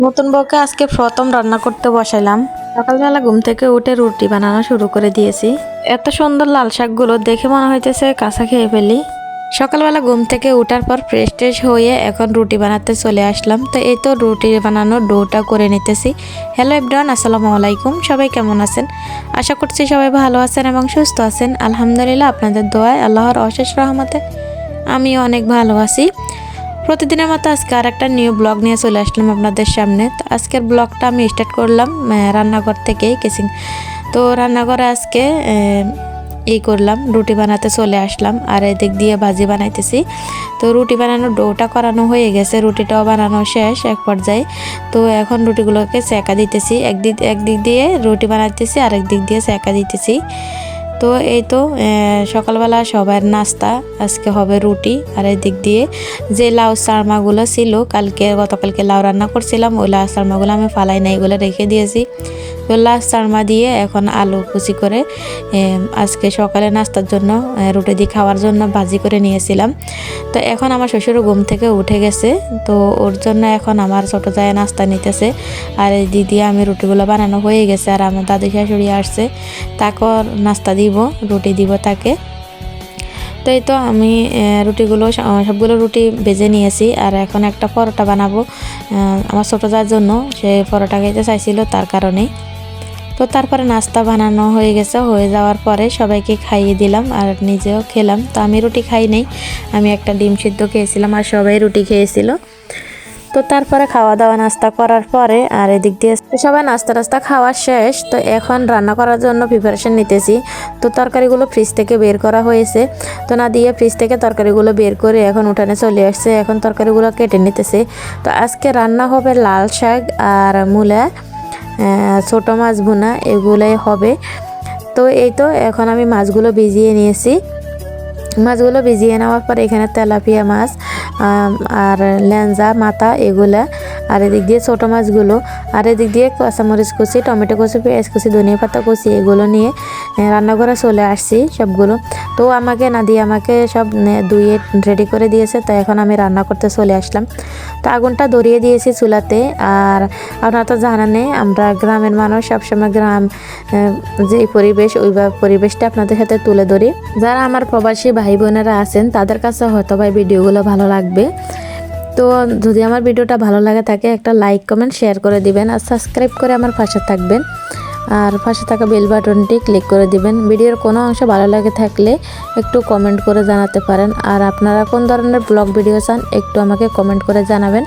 নতুন বউকে আজকে প্রথম রান্না করতে বসাইলাম। সকালবেলা ঘুম থেকে উঠে রুটি বানানো শুরু করে দিয়েছি। এত সুন্দর লাল শাকগুলো দেখে মনে হইতেছে কাঁচা খেয়ে ফেলি। সকালবেলা ঘুম থেকে উঠার পর ফ্রেশ ট্রেশ হয়ে এখন রুটি বানাতে চলে আসলাম। তো এই তো রুটি বানানোর ডোটা করে নিতেছি। হ্যালো এভরিওয়ান, আসসালামু আলাইকুম। সবাই কেমন আছেন? আশা করছি সবাই ভালো আছেন এবং সুস্থ আছেন। আলহামদুলিল্লাহ আপনাদের দোয়ায় আল্লাহর অশেষ রহমতে আমি অনেক ভালো আছি। প্রতিদিনের মতো আজকে আর একটা নিউ ব্লগ নিয়ে চলে আসলাম আপনাদের সামনে। তো আজকের ব্লগটা আমি স্টার্ট করলাম রান্নাঘর থেকেই কিচিং তো রান্নাঘরে আজকে এই করলাম, রুটি বানাতে চলে আসলাম, আর এদিক দিয়ে ভাজি বানাইতেছি। তো রুটি বানানোর ডোটা করানো হয়ে গেছে, রুটিটাও বানানো শেষ এক পর্যায়ে। তো এখন রুটিগুলোকে সেঁকা দিতেছি একদিক একদিক দিয়ে রুটি বানাইতেছি আর একদিক দিয়ে সেঁকা দিতেছি। তো এই তো সকালবেলা সবার নাস্তা, আজকে হবে রুটি, আর এদিক দিয়ে যে লাউ সারমাগুলো ছিল, কালকে, গতকালকে লাউ রান্না করছিলাম, ওই লাউ সারমাগুলো আমি ফালাই নাই এগুলো রেখে দিয়েছি। তো লাউ সারমা দিয়ে এখন আলু কুচি করে আজকে সকালে নাস্তার জন্য রুটি দিয়ে খাওয়ার জন্য ভাজি করে নিয়েছিলাম। তো এখন আমার শ্বশুর ঘুম থেকে উঠে গেছে, তো ওর জন্য এখন আমার ছোটো জায় নাস্তা নিতেছে, আর এই দিদি আমি রুটিগুলো বানানো হয়ে গেছে, আর আমার দাদু শাশুড়ি আসছে তাকে নাস্তা দিব, রুটি দিব তাকে। তো এই তো আমি রুটিগুলো সবগুলো রুটি ভেজে নিয়েছি আর এখন একটা পরোটা বানাবো আমার ছোটো যার জন্য, সে পরোটা খেতে চাইছিল তার কারণে তো তারপরে নাস্তা বানানো হয়ে গেছে, হয়ে যাওয়ার পরে সবাইকে খাইয়ে দিলাম আর নিজেও খেলাম। তো আমি রুটি খাই নাই, আমি একটা ডিম সিদ্ধ খেয়েছিলাম আর সবাই রুটি খেয়েছিল। তো তারপরে খাওয়া দাওয়া নাস্তা করার পরে আর এদিক দিয়ে সবাই নাস্তা টাস্তা খাওয়া শেষ। তো এখন রান্না করার জন্য প্রিপারেশন নিতেছি। তো তরকারিগুলো ফ্রিজ থেকে বের করা হয়েছে। তো না দিয়ে ফ্রিজ থেকে তরকারিগুলো বের করে এখন উঠানে চলে আসছে। এখন তরকারিগুলো কেটে নিতেছে। তো আজকে রান্না হবে লাল শাক আর মূলা ছোটো মাছ ভুনা, এগুলোই হবে। তো এই তো এখন আমি মাছগুলো ভিজিয়ে নিয়েছি। মাছগুলো ভিজিয়ে নেওয়ার পর এখানে তেলাপিয়া মাছ আর ল্যাঞ্জা মাথা এগুলা আর এদিক দিয়ে ছোটো মাছগুলো, আর এদিক দিয়ে কাঁচামরিচ কুচি, টমেটো কুচি, পেঁয়াজ কুচি, ধনিয়া পাতা কুচি, এগুলো নিয়ে রান্নাঘরে চলে আসছি সবগুলো। তো আমাকে না দিয়ে আমাকে সব ধুয়ে রেডি করে দিয়েছে, তো এখন আমি রান্না করতে চলে আসলাম। তো আগুনটা ধরিয়ে দিয়েছি চুলাতে, আর আপনারা তো জানানে আমরা গ্রামের মানুষ, সবসময় গ্রাম যে পরিবেশ, ওই পরিবেশটা আপনাদের সাথে তুলে ধরি। যারা আমার প্রবাসী ভাই বোনেরা আছেন, তাদের কাছে হয়তো বা ভিডিওগুলো ভালো লাগবে। তো যদি আমার ভিডিওটা ভালো লাগে থাকে, একটা লাইক কমেন্ট শেয়ার করে দিবেন আর সাবস্ক্রাইব করে আমার পাশে থাকবেন। আর পাশে থাকা বেল বাটনটি ক্লিক করে দিবেন। ভিডিওর কোনো অংশ ভালো লাগে থাকলে একটু কমেন্ট করে জানাতে পারেন। আর আপনারা কোন ধরনের ব্লগ ভিডিও চান, একটু আমাকে কমেন্ট করে জানাবেন।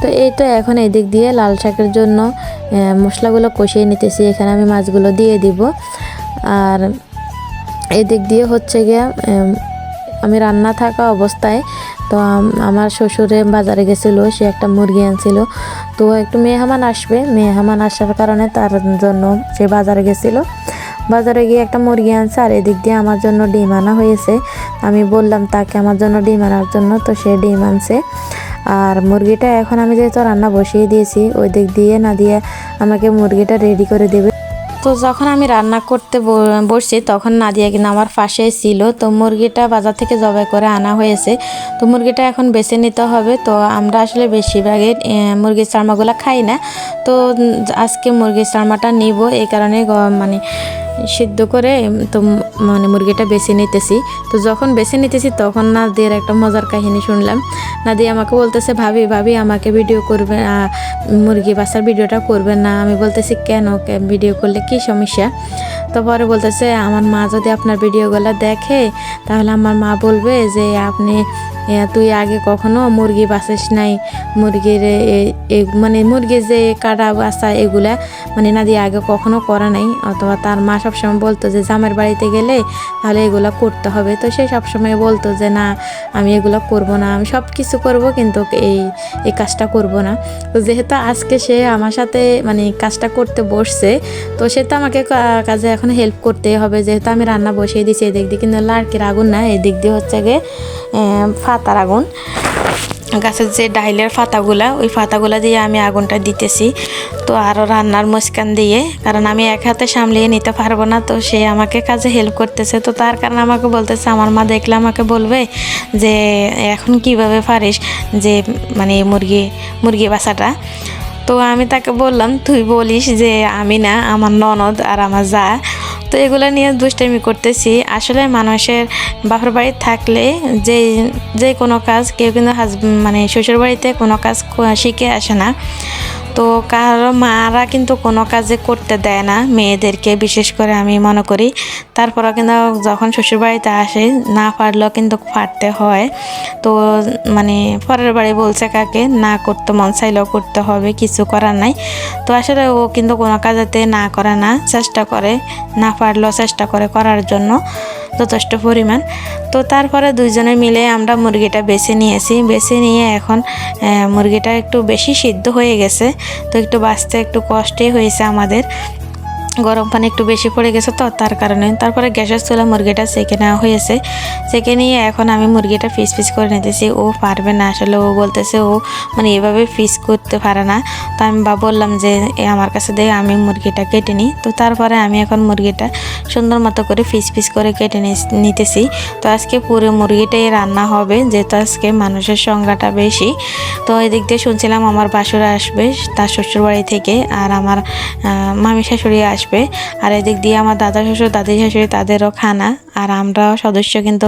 তো এই তো এখন এই দিক দিয়ে লাল শাকের জন্য মশলাগুলো কষিয়ে নিতেছি। এখানে আমি মাছগুলো দিয়ে দিব। আর এদিক দিয়ে হচ্ছে গিয়ে আমি রান্না থাকা অবস্থায়, তো আমার শ্বশুরে বাজারে গেছিল, সে একটা মুরগি আনছিল। তো একটু মেহমান আসবে, মেহমান আসার কারণে তার জন্য সে বাজারে গেছিল। বাজারে গিয়ে একটা মুরগি আনছে, আর এদিক দিয়ে আমার জন্য ডিম আনা হয়েছে। আমি বললাম, তাকে আমার জন্য ডিম আনার জন্য। তো সে ডিম আনছে। আর মুরগিটা এখন আমি যেহেতু রান্না বসিয়ে দিয়েছি, ওই দিক দিয়ে না দিয়ে আমাকে মুরগিটা রেডি করে দেবে। তো যখন আমি রান্না করতে বসছি তখন নাদিয়া কিনা আমার ফাঁসে ছিল। তো মুরগিটা বাজার থেকে জবাই করে আনা হয়েছে। তো মুরগিটা এখন বেছে নিতে হবে। তো আমরা আসলে বেশিরভাগই আহ, মুরগির চারমাগুলো খাই না। তো আজকে মুরগির চারমাটা নিব। এই কারণে মানে সিদ্ধ করে, তো মানে মুরগিটা বেছে নিতেছি। তো যখন বেছে নিতেছি তখন নাদিয়ার একটা মজার কাহিনী শুনলাম। নাদিয়া আমাকে বলতেছে, ভাবি ভাবি, আমাকে ভিডিও করবে মুরগি বাসার ভিডিওটা করবেন না। আমি বলতেছি, কেন? ভিডিও করলে কি সমস্যা? তো পরে বলতেছে, আমার মা যদি আপনার ভিডিওগুলো দেখে, তাহলে আমার মা বলবে যে, আপনি তুই আগে কখনো মুরগি বাসিস নাই। মুরগির মানে মুরগির যে কাটা বাসা এগুলা মানে না দিয়ে আগে কখনো করা নাই, অথবা তার মা সবসময় বলতো যে জামের বাড়িতে গেলে তাহলে এগুলো করতে হবে। তো সে সবসময় বলতো যে, না, আমি এগুলো করব না। আমি সব কিছু করব কিন্তু এই এই কাজটা করব না। তো যেহেতু আজকে সে আমার সাথে মানে কাজটা করতে বসছে, তো সে তো আমাকে কাজে এখন হেল্প করতে হবে। যেহেতু আমি রান্না বসিয়ে দিয়েছি এদিক দিয়ে, কিন্তু লাড়কির আগুন না, এদিক দিয়ে হচ্ছে গিয়ে ফাতার আগুন। গাছের যে ডাইলের ফাতাগুলা, ওই ফাতাগুলা দিয়ে আমি আগুনটা দিতেছি। তো আরও রান্নার মুস্কান দিয়ে, কারণ আমি এক হাতে সামলিয়ে নিতে পারব না, তো সে আমাকে কাজে হেল্প করতেছে। তো তার কারণে আমাকে বলতেছে, আমার মা দেখলে আমাকে বলবে যে, এখন কীভাবে পারিস যে মানে মুরগি মুরগি বাসাটা তো আমি তাকে বললাম, তুই বলিস যে, আমি না, আমার ননদ আর আমার যা তো এগুলো নিয়ে দুষ্টামি করতেছি। আসলে মানুষের বাপের বাড়ি থাকলে যে যে কোনো কাজ কেউ কিন্তু হাজব্যান্ড মানে শ্বশুর বাড়িতে কোনো কাজ শিখে আসে না। তো কারও মারা কিন্তু কোনো কাজে করতে দেয় না, মেয়েদেরকে বিশেষ করে আমি মনে করি। তারপরে কিন্তু যখন শ্বশুরবাড়িতে আসে, না পারলেও কিন্তু পারতে হয়। তো মানে পরের বাড়ি বলছে কাকে, না করতে মন চাইলেও করতে হবে, কিছু করার নাই। তো আসলে ও কিন্তু কোনো কাজেতে না করে না, চেষ্টা করে, না পারলেও চেষ্টা করে করার জন্য। যথেষ্ট পরিমাণ। তো তারপরে দুইজনে মিলে আমরা মুরগিটা বেছে নিয়েছি। বেছে নিয়ে এখন মুরগিটা একটু বেশি সিদ্ধ হয়ে গেছে। তো একটু বাঁচতে একটু কষ্টই হয়েছে আমাদের। গরম পানি একটু বেশি পড়ে গেছে তো, তার কারণে। তারপরে গ্যাসের চুলা মুরগিটা সেকে নেওয়া হয়েছে। সেকে নিয়ে এখন আমি মুরগিটা পিস পিস করে নিতেছি। ও পারবে না, আসলে ও বলতেছে ও মানে এভাবে পিস করতে পারে না। তো আমি বা বললাম যে, এ, আমার কাছে দিয়ে আমি মুরগিটা কেটে নিই। তো তারপরে আমি এখন মুরগিটা সুন্দর মতো করে ফিস ফিস করে কেটে নিতেছি। তো আজকে পুরো মুরগিটাই রান্না হবে, যেহেতু আজকে মানুষের সংখ্যাটা বেশি। তো এদিক দিয়ে শুনছিলাম আমার বাসুরা আসবে, তার শ্বশুরবাড়ি থেকে, আর আমার মামি শাশুড়ি আসবে। আর এদিক দিয়ে আমার দাদা শ্বশুর, দাদি শাশুড়ি, তাদেরও খানা। আর আমরাও সদস্য কিন্তু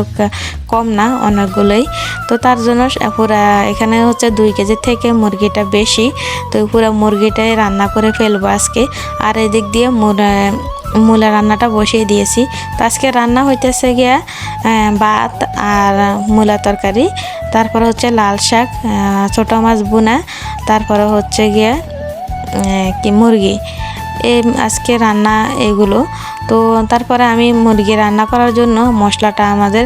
কম না অনেকগুলোই। তো তার জন্য পুরা এখানে হচ্ছে দুই কেজি থেকে মুরগিটা বেশি। তো পুরো মুরগিটাই রান্না করে ফেলব আজকে। আর এদিক দিয়ে মূলা রান্নাটা বসিয়ে দিয়েছি। তো আজকে রান্না হইতেছে গিয়া ভাত আর মূলা তরকারি। তারপরে হচ্ছে লাল শাক ছোটো মাছ বোনা তারপরে হচ্ছে গিয়া কি মুরগি। আজকে রান্না এগুলো। তো তারপরে আমি মুরগি রান্না করার জন্য মশলাটা আমাদের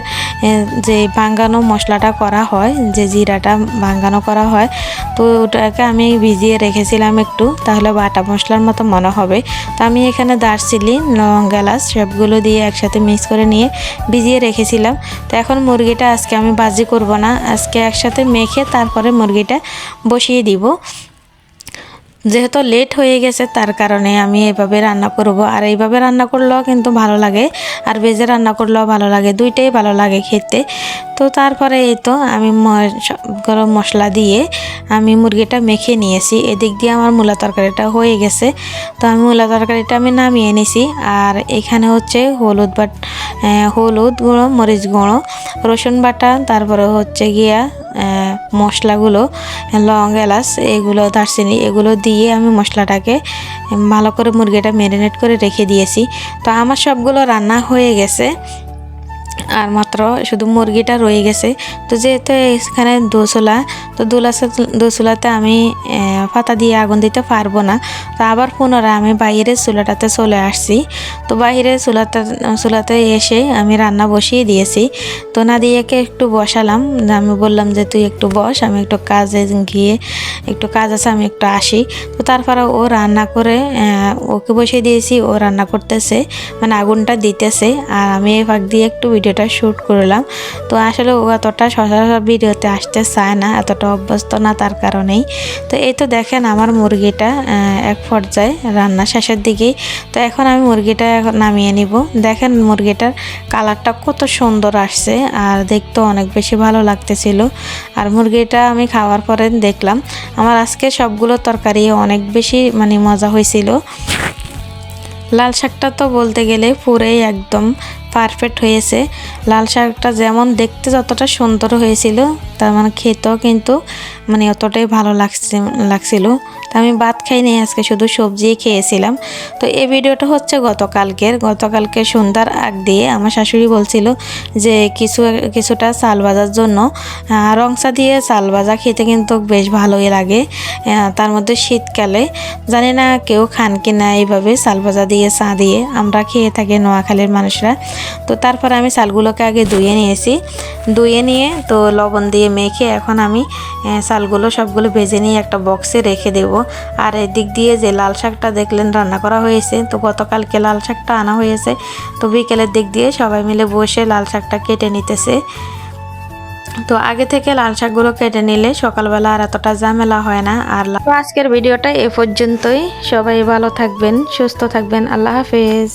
যে ভাঙ্গানো মশলাটা করা হয়, যে জিরাটা ভাঙ্গানো করা হয়, তো ওটাকে আমি ভিজিয়ে রেখেছিলাম একটু, তাহলে বাটা মশলার মতো মনে হবে। তো আমি এখানে দারচিনি লং এলাচ সবগুলো দিয়ে একসাথে মিক্স করে নিয়ে ভিজিয়ে রেখেছিলাম। তো এখন মুরগিটা আজকে আমি বাজি করব না, আজকে একসাথে মেখে তারপরে মুরগিটা বসিয়ে দিব। যেহেতু লেট হয়ে গেছে, তার কারণে আমি এভাবে রান্না করব। আর এইভাবে রান্না করলেও কিন্তু ভালো লাগে, আর ভেজে রান্না করলেও ভালো লাগে, দুইটাই ভালো লাগে খেতে। তো তারপরে এই তো আমি গরম মশলা দিয়ে আমি মুরগিটা মেখে নিয়েছি। এদিক দিয়ে আমার মূলা তরকারিটা হয়ে গেছে। তো আমি মূলা তরকারিটা আমি নামিয়ে নিছি। আর এখানে হচ্ছে হলুদ বাট হলুদ গুঁড়ো, মরিচ গুঁড়ো, রসুন বাটা, তারপরে হচ্ছে গিয়া মশলাগুলো, লং এলাচ, এগুলো, দারচিনি, এগুলো দিয়ে আমি মশলাটাকে ভালো করে মুরগিটা ম্যারিনেট করে রেখে দিয়েছি। তো আমার সবগুলো রান্না হয়ে গেছে। আর মাত্র শুধু মুরগিটা রয়ে গেছে। তো যেহেতু এখানে দোসলা, তো দোলাসা, দোসলাতে আমি পাতা দিয়ে আগুন দিতে পারব না। তো আবার পুনরায় আমি বাইরের চুলাটাতে চলে আসছি। তো বাইরের চুলাতে চুলাতে এসে আমি রান্না বসিয়ে দিয়েছি। তো নাদিয়াকে একটু বসালাম। আমি বললাম যে, তুই একটু বস, আমি একটু কাজে গিয়ে, একটু কাজ আছে, আমি একটু আসি। তো তারপরে ও রান্না করে ওকে বসিয়ে দিয়েছি। ও রান্না করতেছে মানে আগুনটা দিতেছে। আর আমি এই ফাঁক দিয়ে একটু ভিডিওটা শ্যুট করলাম। তো আসলে ও এতটা সচরাচর ভিডিওতে আসতে চায় না, এতটা অভ্যস্ত না তার কারণেই। তো এই তো দেখেন আমার মুরগিটা এক পর্যায়ে রান্না শেষের দিকেই তো এখন আমি মুরগিটা নামিয়ে নিব। দেখেন মুরগিটার কালারটা কত সুন্দর আসছে, আর দেখতে অনেক বেশি ভালো লাগতেছিল। আর মুরগিটা আমি খাওয়ার পরে দেখলাম, আমার আজকে সবগুলো তরকারি অনেক বেশি মানে মজা হয়েছিল। লাল শাকটা তো বলতে গেলে পুরেই একদম পারফেক্ট হয়েছে। লাল শাকটা যেমন দেখতে যতটা সুন্দর হয়েছিল তার মানে খেতেও কিন্তু মানে অতটাই ভালো লাগছে লাগছিল। তো আমি ভাত খাই খাইনি আজকে শুধু সবজি খেয়েছিলাম। তো এই ভিডিওটা হচ্ছে গতকালকের। গতকালকে সন্ধ্যার আগ দিয়ে আমার শাশুড়ি বলছিল যে কিছু কিছুটা চাল ভাজার জন্য রংসা দিয়ে চাল ভাজা খেতে কিন্তু বেশ ভালোই লাগে। তার মধ্যে শীতকালে জানি না কেউ খান কি না এইভাবে চাল ভাজা দিয়ে চা দিয়ে। আমরা খেয়ে থাকি নোয়াখালীর মানুষরা। তো তারপর আমি চালগুলোকে আগে ধুয়ে নিয়েছি। ধুয়ে নিয়ে তো লবণ দিয়ে মেখে এখন আমি আহ, চালগুলো সবগুলো ভেজে নিয়ে একটা বক্সে রেখে দেব। আর এদিক দিয়ে যে লাল শাকটা দেখলেন, রান্না করা হয়েছে। তো গতকালকে লাল শাকটা আনা হয়েছে। তো বিকেলের দিক দিয়ে সবাই মিলে বসে লাল শাকটা কেটে নিতেছে। তো আগে থেকে লাল শাকগুলো কেটে নিলে সকালবেলা আর এতটা ঝামেলা হয় না। আর আজকের ভিডিওটা এ পর্যন্তই। সবাই ভালো থাকবেন, সুস্থ থাকবেন। আল্লাহ হাফেজ।